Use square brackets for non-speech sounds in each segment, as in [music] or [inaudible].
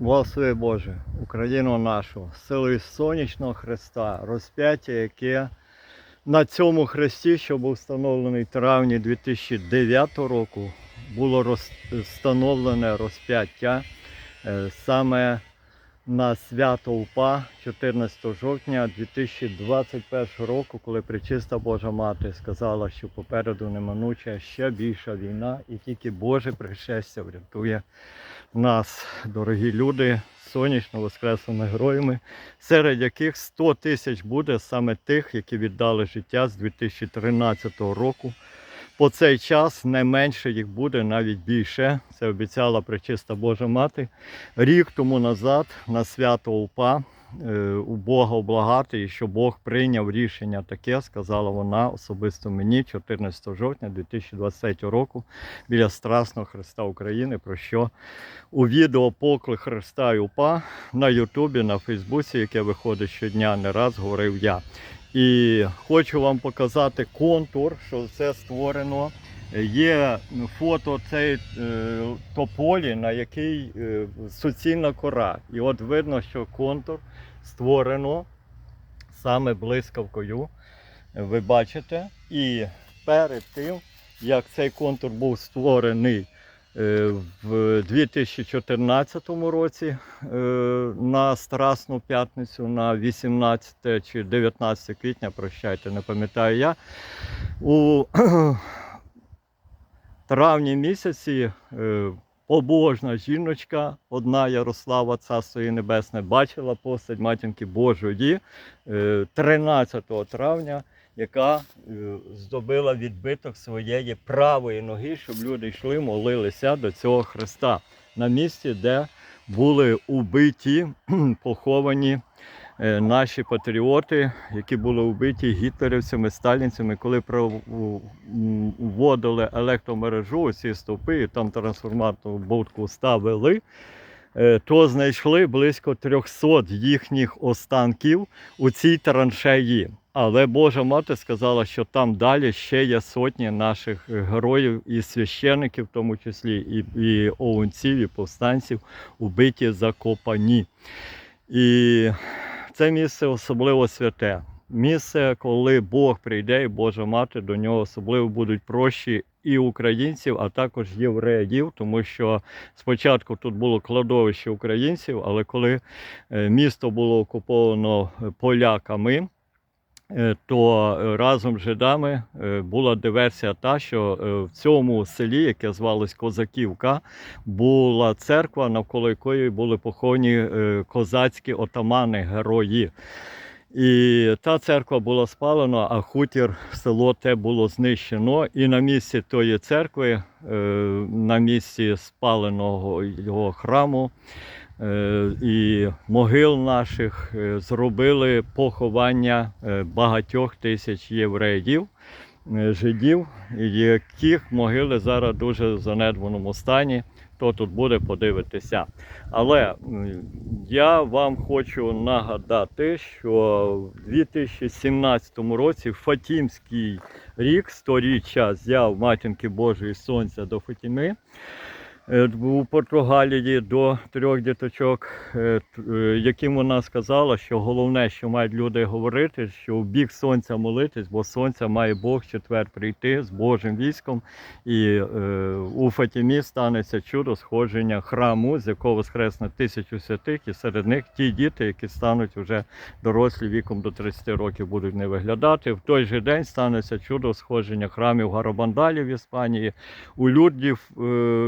Благослови Боже, Україну нашу, силою сонячного Христа, розп'яття, яке на цьому хресті, що був встановлений в травні 2009 року, було встановлене розп'яття е, саме на свято УПА 14 жовтня 2021 року, коли Пречиста Божа Мати сказала, що попереду неминуча ще більша війна, і тільки Боже пришестя врятує нас, дорогі люди, сонячно воскреслими героями, серед яких 100 тисяч буде саме тих, які віддали життя з 2013 року. По цей час не менше їх буде, навіть більше. Це обіцяла Пречиста Божа Мати. Рік тому назад на свято УПА е, у Бога облагати, і що Бог прийняв рішення таке, сказала вона особисто мені 14 жовтня 2023 року біля Страсного Христа України, про що у відео Поклик Христа і УПА на Ютубі, на Фейсбуці, яке виходить щодня, не раз говорив я. І хочу вам показати контур, що це створено. Є фото цієї е, тополі, на якій е, суцільна кора. І от видно, що контур створено саме блискавкою. Ви бачите. І перед тим, як цей контур був створений в 2014 році е, на Страсну п'ятницю на 18 чи 19 квітня, прощайте, не пам'ятаю я. У [clears throat] травні місяці е, побожна жіночка, одна Ярослава, Царство Небесне, бачила постать матінки Божої е, 13 травня, яка е, здобила відбиток своєї правої ноги, щоб люди йшли, молилися до цього Христа на місці, де були убиті, [clears throat] поховані е, наші патріоти, які були вбиті гітлерівцями, сталінцями, коли вводили електромережу, ці стовпи, там трансформаторну будку ставили. е, То знайшли близько 300 їхніх останків у цій траншеї. Але Божа мати сказала, що там далі ще є сотні наших героїв і священиків, в тому числі і, і оунців, і повстанців, убиті закопані. І це місце особливо святе. Місце, коли Бог прийде і Божа мати до нього особливо будуть прощі і українців, а також євреїв, тому що спочатку тут було кладовище українців, але коли е, місто було окуповано поляками, то е, разом з жидами е, була диверсія та, що е, в цьому селі, яке звалось Козаківка, була церква, навколо якої були поховані е, козацькі отамани, герої. І та церква була спалена, а хутір, село те було знищено. І на місці тої церкви, е, на місці спаленого його храму е, і могил наших е, зробили поховання е, багатьох тисяч євреїв, е, жидів, яких могили зараз дуже в занедбаному стані. Хто тут буде подивитися. Але я вам хочу нагадати, що в 2017 році Фатімський рік, сторіччя з'яв матінки Божої Сонця до Фатіми. Е, У Португалії до трьох діточок, е, е, яким вона сказала, що головне, що мають люди говорити, що в бік сонця молитись, бо сонця має Бог четвер прийти з Божим військом, і у Фатімі станеться чудо сходження храму, з якого воскресне тисячу святих, і серед них ті діти, які стануть вже дорослі віком до 30 років, будуть не виглядати. В той же день станеться чудо сходження храмів Гарабандалі в Іспанії, у Люддів е,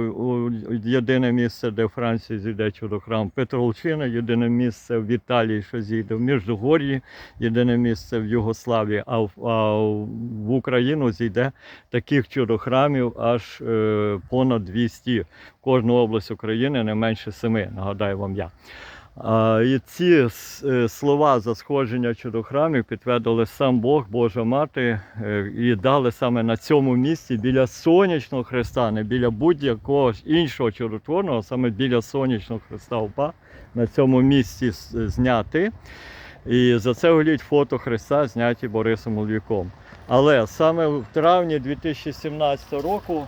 у- єдине місце, де Франції зійде чудохрам Петролчина, єдине місце в Італії, що зійде в Міжгор'ї, єдине місце в Югославії, а в, а в Україну зійде таких чудохрамів аж е, понад 200. В кожну область України не менше семи, нагадаю вам я. І ці е, слова за сходження чудохрамів підтвердили сам Бог, Божа Мати, е, і дали саме на цьому місці біля сонячного Христа, не біля будь-якого іншого чудотворного, а саме біля сонячного Христа УПА на цьому місці зняти. І за це голіть фото Христа, зняті Борисом Львіком. Але саме в травні 2017 року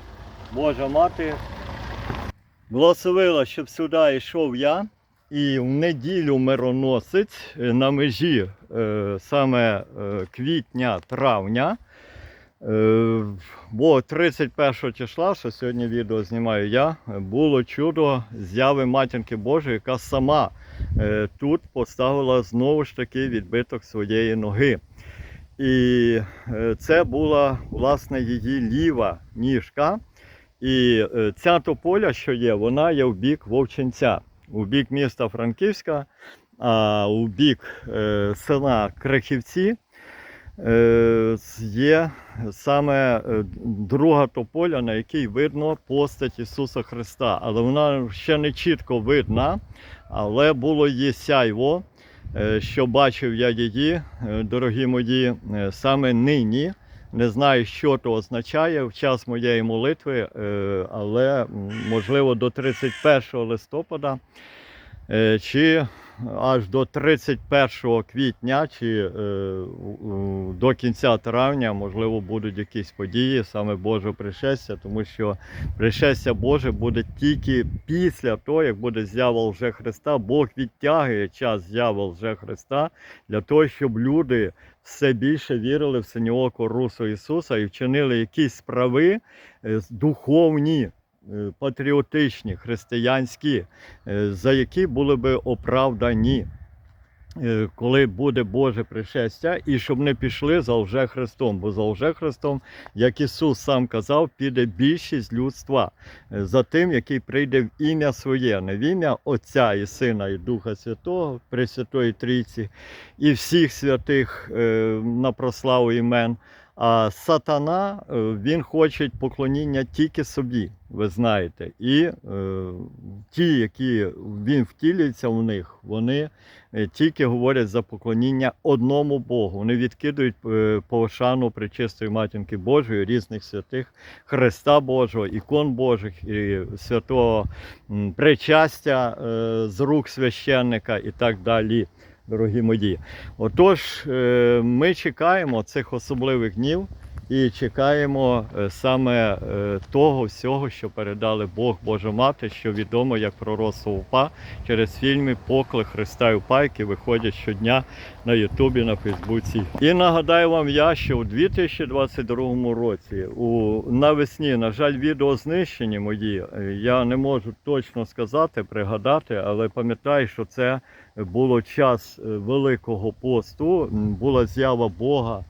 Божа Мати благословила, щоб сюди йшов я І в неділю мироносець е, на межі е, саме е, квітня-травня. Бо 31 числа, що сьогодні відео знімаю я, було чудо зяви Матінки Божої, яка сама тут поставила знову ж таки відбиток своєї ноги. І це була власне її ліва ніжка. І ця тополя, що є, вона є в бік Вовчинця, у бік міста Франківська, а у бік е, села Крихівці е, є саме е, друга тополя, на якій видно постать Ісуса Христа. Але вона ще не чітко видна, але було її сяйво, що бачив я її, дорогі мої, саме нині. Не знаю, що то означає в час моєї молитви, е, але можливо до 31 листопада е, чи аж до 31 квітня, чи е, до кінця травня, можливо, будуть якісь події саме Божого пришестя, тому що пришестя Боже буде тільки після того, як буде з'ява лже Христа. Бог відтягує час з'яви лже Христа для того, щоб люди все більше вірили в синьооко Русу Ісуса і вчинили якісь справи е, духовні, патріотичні, християнські, е, за які були би оправдані. е, Коли буде Боже пришестя, і щоб не пішли за лже Христом, бо за лже Христом, як Ісус сам казав, піде більшість людства е, за тим, який прийде в ім'я своє, не в ім'я Отця і Сина і Духа Святого, Пресвятої Трійці, і всіх святих е, на прославу імен. А сатана е, він хоче поклоніння тільки собі, ви знаєте. І е, ті, які він втілюється в них, вони е, тільки говорять за поклоніння одному Богу. Вони відкидують е, пошану пречистої матінки Божої, різних святих, Христа Божого, ікон Божих і святого причастя е, з рук священника і так далі. Дорогі мої, отож, е, ми чекаємо цих особливих днів і чекаємо е, саме е, того всього, що передали Бог Божа Мати, що відомо як пророцтво УПА через фільми Поклик Христа і УПА, які виходять щодня на Ютубі, на Фейсбуці. І нагадаю вам я, що у 2022 році, у навесні, на жаль, відео знищені мої. е, Я не можу точно сказати, пригадати, але пам'ятаю, що це було час Великого посту, була з'ява Бога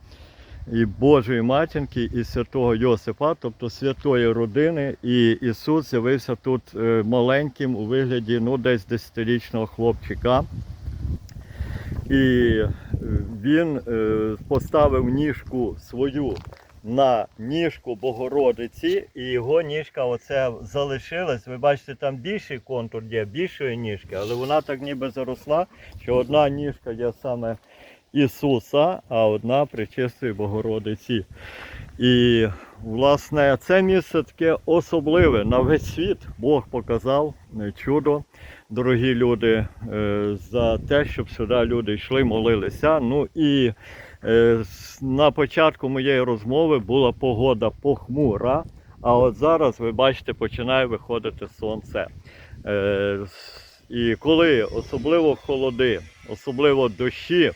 і Божої матінки, і святого Йосипа, тобто святої родини. І Ісус з'явився тут е, маленьким у вигляді ну, десь 10-річного хлопчика. І е, він е, поставив ніжку свою на ніжку Богородиці, і його ніжка оце залишилась. Ви бачите, там більший контур є, більшої ніжки, але вона так ніби заросла, що одна ніжка є саме Ісуса, а одна причистої Богородиці. І, власне, це місце таке особливе. На весь світ Бог показав е, чудо, дорогі люди, е, за те, щоб сюди люди йшли, молилися. Ну і е, на початку моєї розмови була погода похмура, а от зараз, ви бачите, починає виходити сонце. І коли особливо холоди, особливо дощі,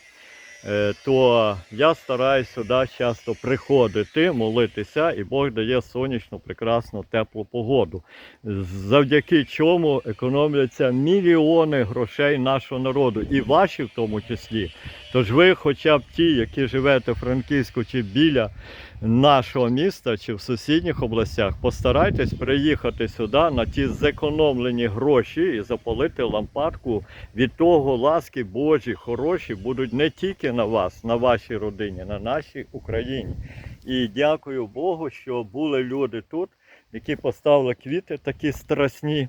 то я стараюсь сюди часто приходити, молитися, і Бог дає сонячну, прекрасну, теплу погоду. Завдяки чому економляться мільйони грошей нашого народу, і ваші в тому числі. Тож ви, хоча б ті, які живете в Франківську чи біля нашого міста, чи в сусідніх областях, постарайтесь приїхати сюди на ті зекономлені гроші і запалити лампадку. Від того ласки Божі, хороші будуть не тільки на вас, на вашій родині, на нашій Україні. І дякую Богу, що були люди тут, які поставили квіти такі страсні.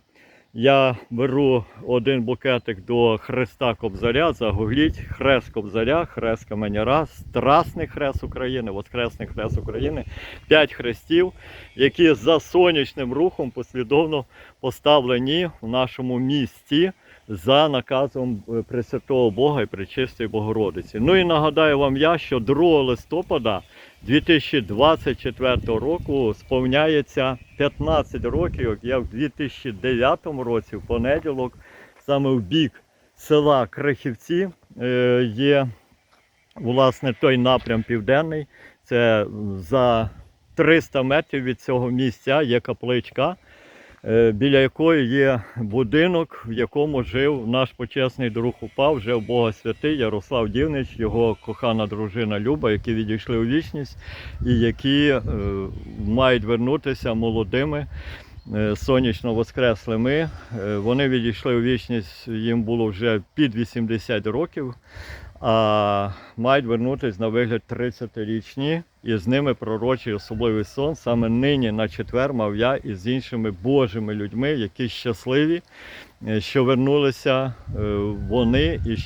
Я беру один букетик до Христа Кобзаря, загугліть хрест Кобзаря, хрест Каменяра, Страсний хрест України, Воскресний хрест України, п'ять хрестів, які за сонячним рухом послідовно поставлені в нашому місті за наказом е, Пресвятого Бога і Пречистої Богородиці. Ну і нагадаю вам я, що 2 листопада 2024 року сповняється 15 років, як я в 2009 році, в понеділок, саме в бік села Крихівці е, є власне той напрям південний. Це за 300 метрів від цього місця є капличка, біля якої є будинок, в якому жив наш почесний друг упав, жив Бога святий Ярослав Дівнич, його кохана дружина Люба, які відійшли у вічність і які е, мають вернутися молодими. е, Сонячно воскреслими. Е, Вони відійшли у вічність, їм було вже під 80 років, а мають вернутися на вигляд 30-річні, і з ними пророчий особливий сон. Саме нині на четвер мав я із іншими Божими людьми, які щасливі, е, що вернулися е, вони і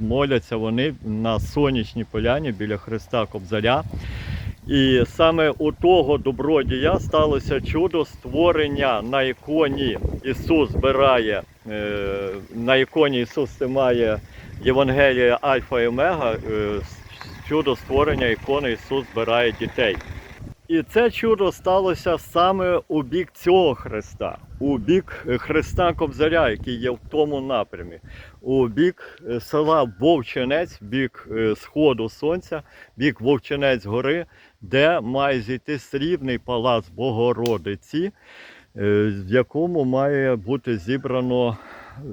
моляться вони на сонячній поляні біля Христа Кобзаря. І саме у того добродія сталося чудо створення на іконі Ісус збирає, е, на іконі Ісус тримає Євангелія Альфа і Омега, чудо створення ікони Ісус збирає дітей. І це чудо сталося саме у бік цього Христа, у бік Христа Кобзаря, який є в тому напрямі, у бік села Вовчинець, бік е, сходу сонця, бік Вовчинець гори, де має зійти срібний палац Богородиці, е, в якому має бути зібрано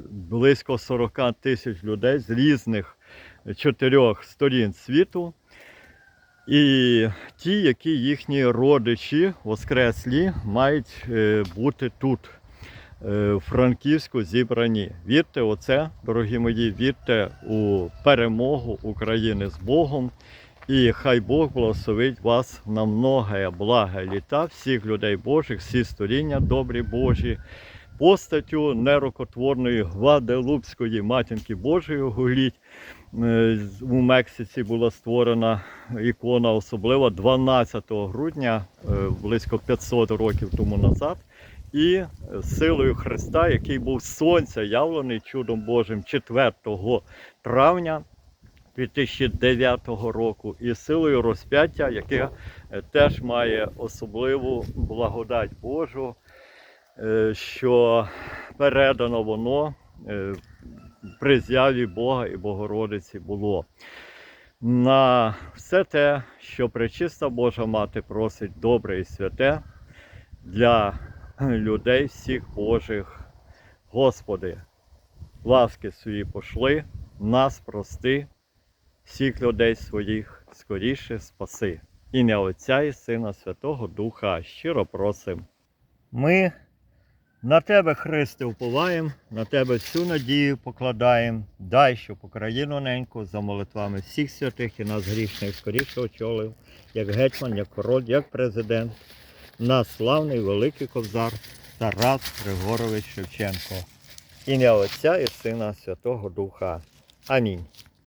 близько 40 тисяч людей з різних чотирьох сторін світу. І ті, які їхні родичі воскреслі, мають е, бути тут, е, в Франківську зібрані. Вірте у це, дорогі мої, вірте у перемогу України з Богом. І хай Бог благословить вас на многое благе літа, всіх людей Божих, всі створіння добрі Божі, постаттю нерокотворної Гваделупської матінки Божої гуліть. Е, У Мексиці була створена ікона особлива 12 грудня, е, близько 500 років тому назад. І силою Христа, який був сонця явлений чудом Божим 4 травня 2009 року, і силою розп'яття, яке е, теж має особливу благодать Божу, що передано воно при з'яві Бога і Богородиці було. На все те, що пречиста Божа Мати просить добре і святе для людей всіх Божих. Господи, ласки свої пошли, нас прости, всіх людей своїх скоріше спаси. Ім'я Отця і Сина Святого Духа щиро просим. Ми на Тебе, Христе, уповаємо, на Тебе всю надію покладаємо. Дай, щоб Україну неньку за молитвами всіх святих і нас грішних скоріше очолив, як гетьман, як король, як президент, наш славний великий кобзар Тарас Григорович Шевченко. Ім'я Отця і Сина Святого Духа. Амінь.